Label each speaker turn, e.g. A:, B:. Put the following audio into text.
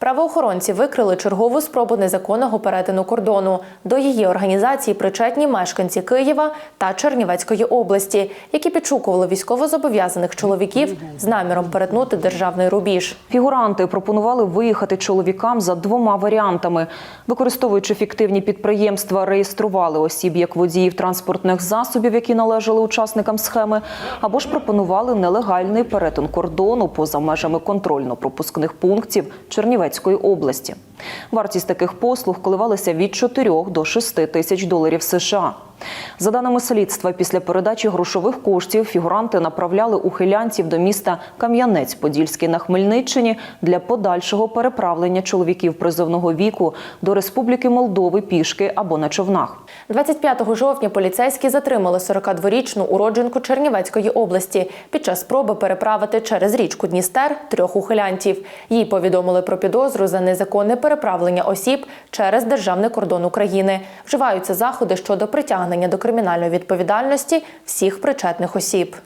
A: Правоохоронці викрили чергову спробу незаконного перетину кордону. До її організації причетні мешканці Києва та Чернівецької області, які підшукували військовозобов'язаних чоловіків з наміром перетнути державний рубіж.
B: Фігуранти пропонували виїхати чоловікам за двома варіантами. Використовуючи фіктивні підприємства, реєстрували осіб як водіїв транспортних засобів, які належали учасникам схеми, або ж пропонували нелегальний перетин кордону поза межами контрольно-пропускних пунктів Чернівецької області. Вартість таких послуг коливалася від 4 до 6 тисяч доларів США. За даними слідства, після передачі грошових коштів фігуранти направляли ухилянців до міста Кам'янець-Подільський на Хмельниччині для подальшого переправлення чоловіків призовного віку до Республіки Молдови пішки або на човнах.
A: 25 жовтня поліцейські затримали 42-річну уродженку Чернівецької області під час спроби переправити через річку Дністер трьох ухилянтів. Їй повідомили про підозру за незаконне переправлення осіб через державний кордон України. Вживаються заходи щодо притягнення до кримінальної відповідальності всіх причетних осіб.